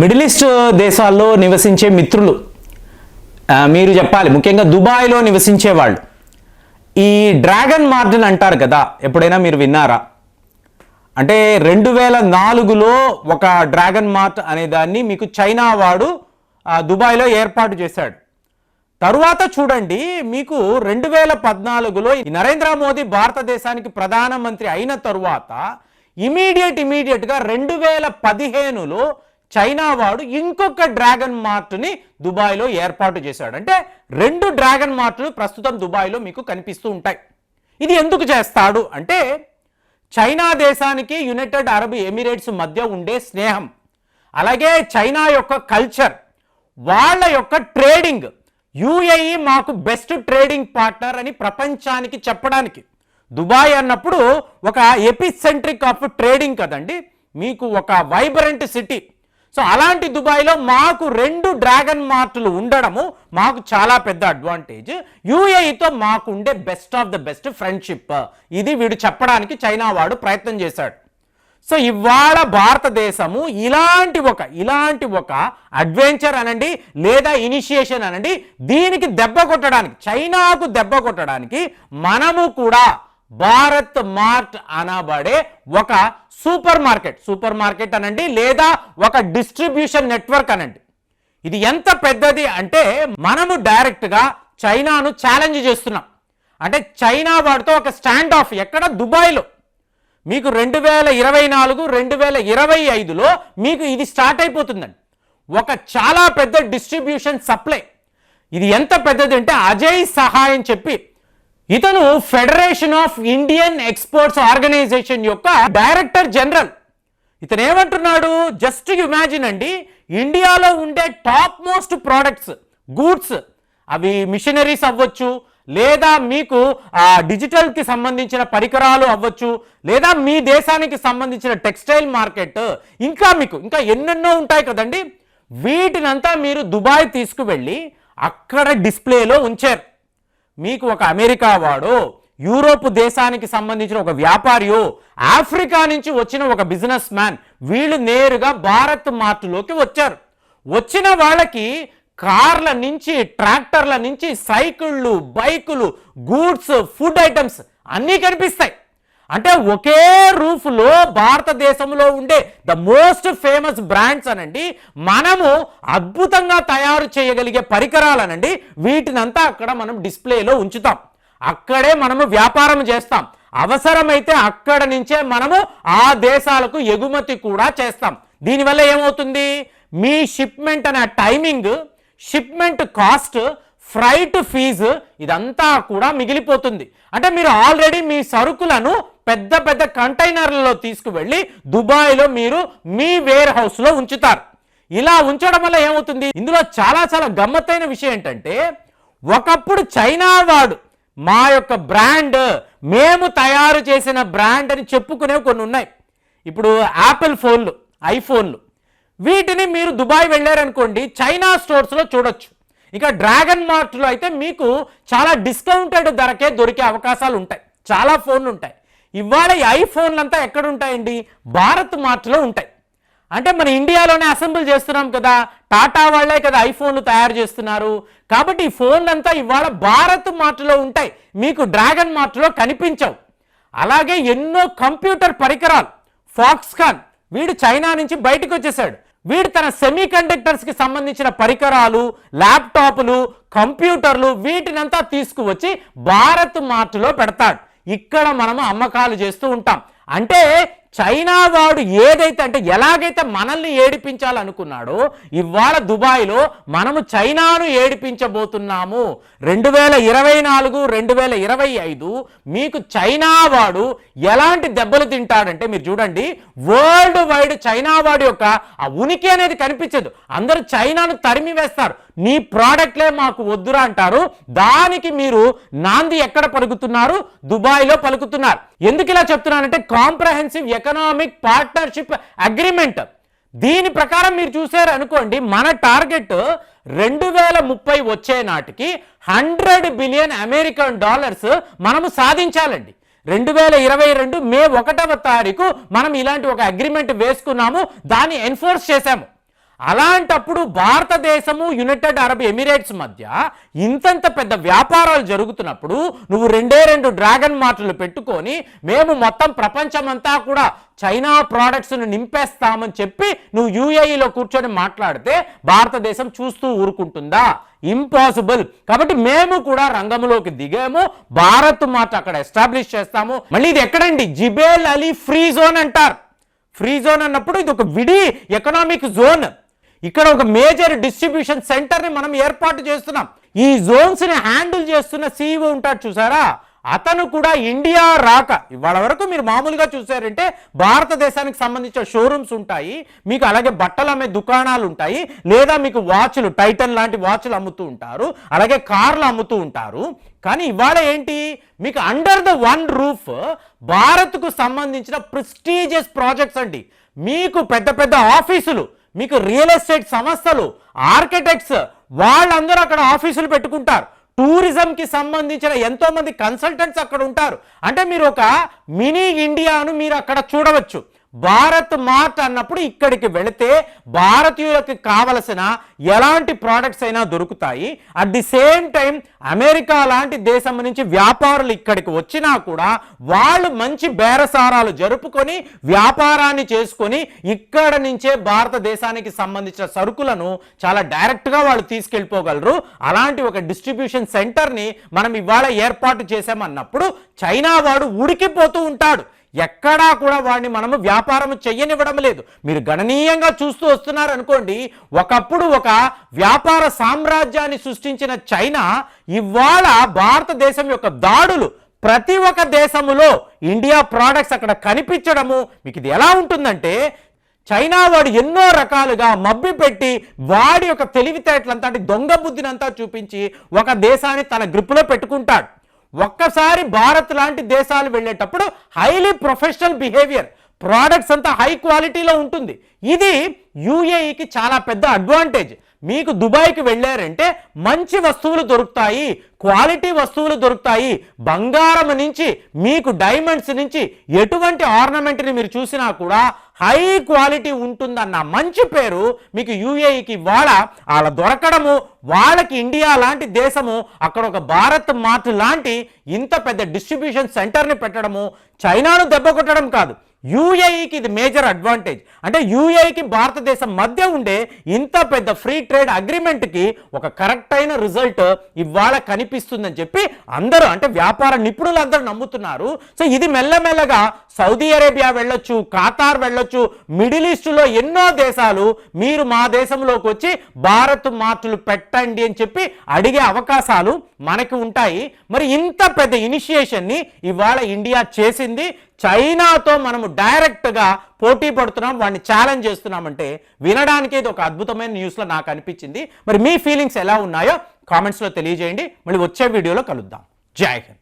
Middle east దేశాల్లో నివసించే మిత్రులు మీరు చెప్పాలి ముఖ్యంగా దుబాయ్లో నివసించే వాళ్ళు ఈ డ్రాగన్ మార్జిన్ అంటారు కదా ఎప్పుడైనా మీరు విన్నారా? అంటే రెండు వేల నాలుగులో ఒక డ్రాగన్ మార్ట్ అనే దాన్ని మీకు చైనా వాడు దుబాయ్లో ఏర్పాటు చేశాడు. తరువాత చూడండి మీకు రెండు వేల పద్నాలుగులో నరేంద్ర మోదీ భారతదేశానికి ప్రధానమంత్రి అయిన తరువాత ఇమీడియట్ ఇమీడియట్గా రెండు వేల పదిహేనులో చైనా వాడు ఇంకొక డ్రాగన్ మార్ట్ని దుబాయ్లో ఏర్పాటు చేశాడు. అంటే రెండు డ్రాగన్ మార్ట్లు ప్రస్తుతం దుబాయ్లో మీకు కనిపిస్తూ ఉంటాయి. ఇది ఎందుకు చేస్తాడు? అంటే చైనా దేశానికి యునైటెడ్ అరబ్ ఎమిరేట్స్ మధ్య ఉండే స్నేహం అలాగే చైనా యొక్క కల్చర్ వాళ్ళ యొక్క ట్రేడింగ్ యుఏఈ మాకు బెస్ట్ ట్రేడింగ్ పార్ట్నర్ అని ప్రపంచానికి చెప్పడానికి. దుబాయ్ అన్నప్పుడు ఒక ఎపిసెంట్రిక్ ఆఫ్ ట్రేడింగ్ కదండి. మీకు ఒక వైబ్రెంట్ సిటీ సో అలాంటి దుబాయ్లో మాకు రెండు డ్రాగన్ మార్ట్లు ఉండడము మాకు చాలా పెద్ద అడ్వాంటేజ్. యుఏఈతో మాకు ఉండే best of the best friendship. ఇది వీడు చెప్పడానికి చైనా వాడు ప్రయత్నం చేశాడు. సో ఇవాళ భారతదేశము ఇలాంటి ఒక ఇలాంటి ఒక అడ్వెంచర్ అనండి లేదా ఇనిషియేషన్ అనండి దీనికి దెబ్బ కొట్టడానికి చైనాకు దెబ్బ కొట్టడానికి మనము కూడా భారత్ మార్ట్ అనబడే ఒక సూపర్ మార్కెట్. సూపర్ మార్కెట్ అనండి లేదా ఒక డిస్ట్రిబ్యూషన్ నెట్వర్క్ అనండి. ఇది ఎంత పెద్దది అంటే మనము డైరెక్ట్గా చైనాను ఛాలెంజ్ చేస్తున్నాం. అంటే చైనా వాడితో ఒక స్టాండ్ ఆఫ్ ఎక్కడ? దుబాయ్లో. మీకు రెండు వేల ఇరవై నాలుగు రెండు వేల ఇరవై ఐదులో మీకు ఇది స్టార్ట్ అయిపోతుందండి. ఒక చాలా పెద్ద డిస్ట్రిబ్యూషన్ సప్లై ఇది ఎంత పెద్దది అంటే అజయ్ సహాయం చెప్పి ఇతను federation of Indian exports organisation యొక్క డైరెక్టర్ జనరల్ ఇతను ఏమంటున్నాడు? జస్ట్ ఇమాజిన్ అండి ఇండియాలో ఉండే టాప్ మోస్ట్ ప్రోడక్ట్స్ గూడ్స్ అవి మిషనరీస్ అవ్వచ్చు లేదా మీకు ఆ, డిజిటల్కి సంబంధించిన పరికరాలు అవ్వచ్చు లేదా మీ దేశానికి సంబంధించిన టెక్స్టైల్ మార్కెట్ ఇంకా మీకు ఇంకా ఎన్నెన్నో ఉంటాయి కదండి. వీటినంతా మీరు దుబాయ్ తీసుకువెళ్ళి అక్కడ డిస్ప్లేలో ఉంచారు. మీకు ఒక అమెరికా వాడో యూరోప్ దేశానికి సంబంధించిన ఒక వ్యాపారియో ఆఫ్రికా నుంచి వచ్చిన ఒక బిజినెస్ మ్యాన్ వీళ్ళు నేరుగా భారత్ మార్టులోకి వచ్చారు. వచ్చిన వాళ్ళకి కార్ల నుంచి ట్రాక్టర్ల నుంచి సైకిళ్ళు బైకులు గూడ్స్ ఫుడ్ ఐటమ్స్ అన్నీ కనిపిస్తాయి. అంటే ఒకే రూఫ్లో భారతదేశంలో ఉండే ద మోస్ట్ ఫేమస్ బ్రాండ్స్ అనండి మనము అద్భుతంగా తయారు చేయగలిగే పరికరాలనండి వీటినంతా అక్కడ మనం డిస్ప్లేలో ఉంచుతాం. అక్కడే మనము వ్యాపారం చేస్తాం. అవసరమైతే అక్కడ నుంచే మనము ఆ దేశాలకు ఎగుమతి కూడా చేస్తాం. దీనివల్ల ఏమవుతుంది? మీ షిప్మెంట్ అనే timing shipment cost freight fees ఇదంతా కూడా మిగిలిపోతుంది. అంటే మీరు ఆల్రెడీ మీ సరుకులను పెద్ద పెద్ద కంటైనర్లలో తీసుకువెళ్ళి దుబాయ్లో మీరు మీ వేర్ హౌస్లో ఉంచుతారు. ఇలా ఉంచడం వల్ల ఏమవుతుంది? ఇందులో చాలా చాలా గమ్మత్తైన విషయం ఏంటంటే ఒకప్పుడు చైనా వాడు మా యొక్క బ్రాండ్ మేము తయారు చేసిన బ్రాండ్ అని చెప్పుకునేవి కొన్ని ఉన్నాయి. ఇప్పుడు యాపిల్ ఫోన్లు ఐఫోన్లు. వీటిని మీరు దుబాయ్ వెళ్ళారనుకోండి చైనా స్టోర్స్లో చూడొచ్చు. ఇక డ్రాగన్ మార్ట్లో అయితే మీకు చాలా డిస్కౌంటెడ్ ధరకే దొరికే అవకాశాలు ఉంటాయి. చాలా ఫోన్లు ఉంటాయి. ఇవాళ ఈ ఐఫోన్లు అంతా ఎక్కడ ఉంటాయండి భారత్ మార్ట్లో ఉంటాయి. అంటే మన ఇండియాలోనే అసెంబ్ల్ చేస్తున్నాం కదా టాటా వాళ్ళే కదా ఐఫోన్లు తయారు చేస్తున్నారు. కాబట్టి ఈ ఫోన్లంతా ఇవాళ భారత్ మార్ట్లో ఉంటాయి. మీకు డ్రాగన్ మార్ట్లో కనిపించవు. అలాగే ఎన్నో కంప్యూటర్ పరికరాలు ఫాక్స్కాన్ వీడు చైనా నుంచి బయటకు వచ్చేసాడు వీడు తన సెమీ కండక్టర్స్కి సంబంధించిన పరికరాలు ల్యాప్టాప్లు కంప్యూటర్లు వీటినంతా తీసుకువచ్చి భారత్ మార్ట్లో పెడతాడు. ఇక్కడ మనము అమ్మకాలు చేస్తూ ఉంటాం. అంటే చైనా వాడు ఏదైతే అంటే ఎలాగైతే మనల్ని ఏడిపించాలనుకున్నాడో ఇవాళ దుబాయ్లో మనము చైనాను ఏడిపించబోతున్నాము. రెండు వేల ఇరవై నాలుగు రెండు వేల ఇరవై ఐదు మీకు చైనా వాడు ఎలాంటి దెబ్బలు తింటాడంటే మీరు చూడండి వరల్డ్ వైడ్ చైనా వాడి యొక్క ఆ ఉనికి అనేది కనిపించదు. అందరూ చైనాను తరిమి వేస్తారు. నీ ప్రోడక్ట్లే మాకు వద్దురా అంటారు. దానికి మీరు నాంది ఎక్కడ పలుకుతున్నారు? దుబాయ్లో పలుకుతున్నారు. ఎందుకు ఇలా చెప్తున్నానంటే కాంప్రహెన్సివ్ ఎకనామిక్ పార్ట్నర్షిప్ అగ్రిమెంట్ దీని ప్రకారం మీరు చూసారు అనుకోండి మన టార్గెట్ రెండు వేల ముప్పై వచ్చే నాటికి హండ్రెడ్ బిలియన్ అమెరికన్ డాలర్స్ మనము సాధించాలండి. రెండు వేల ఇరవై రెండు మే ఒకటవ తారీఖు మనం ఇలాంటి ఒక అగ్రిమెంట్ వేసుకున్నాము దాన్ని ఎన్ఫోర్స్ చేశాము. అలాంటప్పుడు భారతదేశము యునైటెడ్ అరబ్ ఎమిరేట్స్ మధ్య ఇంతంత పెద్ద వ్యాపారాలు జరుగుతున్నప్పుడు నువ్వు రెండే రెండు డ్రాగన్ మాటలు పెట్టుకొని మేము మొత్తం ప్రపంచమంతా కూడా చైనా ప్రోడక్ట్స్ను నింపేస్తామని చెప్పి నువ్వు యూఏఈలో కూర్చొని మాట్లాడితే భారతదేశం చూస్తూ ఊరుకుంటుందా? ఇంపాసిబుల్. కాబట్టి మేము కూడా రంగంలోకి దిగాము భారత్ మాట అక్కడ ఎస్టాబ్లిష్ చేస్తాము. మళ్ళీ ఇది ఎక్కడండి? జిబేల్ అలీ ఫ్రీ జోన్ అంటారు. ఫ్రీ జోన్ అన్నప్పుడు ఇది ఒక విడి ఎకనామిక్ జోన్. ఇక్కడ ఒక మేజర్ డిస్ట్రిబ్యూషన్ సెంటర్ని మనం ఏర్పాటు చేస్తున్నాం. ఈ జోన్స్ని హ్యాండిల్ చేస్తున్న సీఈఓ ఉంటాడు చూసారా? అతను కూడా ఇండియా రాక. ఇవాళ వరకు మీరు మామూలుగా చూసారంటే భారతదేశానికి సంబంధించిన షోరూమ్స్ ఉంటాయి. మీకు అలాగే బట్టలు అమ్మే దుకాణాలు ఉంటాయి. లేదా మీకు వాచ్లు టైటన్ లాంటి వాచ్లు అమ్ముతూ ఉంటారు. అలాగే కార్లు అమ్ముతూ ఉంటారు. కానీ ఇవాళ ఏంటి? మీకు అండర్ ద వన్ రూఫ్ భారత్కు సంబంధించిన ప్రెస్టీజియస్ ప్రాజెక్ట్స్ అండి. మీకు పెద్ద పెద్ద ఆఫీసులు మీకు రియల్ ఎస్టేట్ సంస్థలు ఆర్కిటెక్ట్స్ వాళ్ళందరూ అక్కడ ఆఫీసులు పెట్టుకుంటారు. టూరిజంకి సంబంధించిన ఎంతోమంది కన్సల్టెంట్స్ అక్కడ ఉంటారు. అంటే మీరు ఒక మినీ ఇండియాను మీరు అక్కడ చూడవచ్చు. భారత్ మార్ట్ అన్నప్పుడు ఇక్కడికి వెళితే భారతీయులకు కావలసిన ఎలాంటి ప్రోడక్ట్స్ అయినా దొరుకుతాయి. At the same time America లాంటి దేశం నుంచి వ్యాపారులు ఇక్కడికి వచ్చినా కూడా వాళ్ళు మంచి బేరసారాలు జరుపుకొని వ్యాపారాన్ని చేసుకొని ఇక్కడ నుంచే భారతదేశానికి సంబంధించిన సరుకులను చాలా డైరెక్ట్గా వాళ్ళు తీసుకెళ్ళిపోగలరు. అలాంటి ఒక డిస్ట్రిబ్యూషన్ సెంటర్ని మనం ఇవాళ ఏర్పాటు చేసామన్నప్పుడు చైనా వాడు ఉడికిపోతూ ఉంటాడు. ఎక్కడా కూడా వాడిని మనము వ్యాపారం చెయ్యనివ్వడం లేదు. మీరు గణనీయంగా చూస్తూ వస్తున్నారు అనుకోండి ఒకప్పుడు ఒక వ్యాపార సామ్రాజ్యాన్ని సృష్టించిన చైనా ఇవాళ భారతదేశం యొక్క దాడులు ప్రతి ఒక్క దేశములో ఇండియా ప్రోడక్ట్స్ అక్కడ కనిపించడము మీకు ఇది ఎలా ఉంటుందంటే చైనా వాడు ఎన్నో రకాలుగా మబ్బి పెట్టి వాడి యొక్క తెలివితేటలంతా అంటే దొంగ బుద్ధినంతా చూపించి ఒక దేశాన్ని తన గ్రిప్పులో పెట్టుకుంటాడు. ఒక్కసారి భారత్ లాంటి దేశాలు వెళ్ళేటప్పుడు హైలీ ప్రొఫెషనల్ బిహేవియర్ ప్రోడక్ట్స్ అంతా హై క్వాలిటీలో ఉంటుంది. ఇది యూఏఈకి చాలా పెద్ద అడ్వాంటేజ్ మీకు దుబాయ్కి వెళ్ళారంటే మంచి వస్తువులు దొరుకుతాయి క్వాలిటీ వస్తువులు దొరుకుతాయి. బంగారం నుంచి మీకు డైమండ్స్ నుంచి ఎటువంటి ఆర్నమెంట్ని మీరు చూసినా కూడా హై క్వాలిటీ ఉంటుందన్న మంచి పేరు మీకు యూఏఈకి వాళ్ళ వాళ్ళ దొరకడము వాళ్ళకి ఇండియా లాంటి దేశము అక్కడ ఒక భారత్ మార్ట్ లాంటి ఇంత పెద్ద డిస్ట్రిబ్యూషన్ సెంటర్ని పెట్టడము చైనాను దెబ్బ కొట్టడం కాదు. యూఏఈకి ఇది మేజర్ అడ్వాంటేజ్. అంటే యూఏఈకి భారతదేశం మధ్య ఉండే ఇంత పెద్ద ఫ్రీ ట్రేడ్ అగ్రిమెంట్కి ఒక కరెక్ట్ అయిన రిజల్ట్ ఇవాళ కనిపిస్తుందని చెప్పి అందరూ అంటే వ్యాపార నిపుణులు అందరూ నమ్ముతున్నారు. సో ఇది మెల్లమెల్లగా సౌదీ అరేబియా వెళ్ళొచ్చు ఖాతార్ వెళ్ళొచ్చు మిడిల్ ఈస్ట్లో ఎన్నో దేశాలు మీరు మా దేశంలోకి వచ్చి భారత్ మార్టులు పెట్టండి అని చెప్పి అడిగే అవకాశాలు మనకి ఉంటాయి. మరి ఇంత పెద్ద ఇనిషియేషన్ని ఇవాళ ఇండియా చేసింది. చైనాతో మనము డైరెక్ట్గా పోటీ పడుతున్నాం వాడిని ఛాలెంజ్ చేస్తున్నామంటే వినడానికి ఇది ఒక అద్భుతమైన న్యూస్లో నాకు అనిపించింది. మరి మీ ఫీలింగ్స్ ఎలా ఉన్నాయో కామెంట్స్లో తెలియజేయండి. మళ్ళీ వచ్చే వీడియోలో కలుద్దాం. జై హింద్.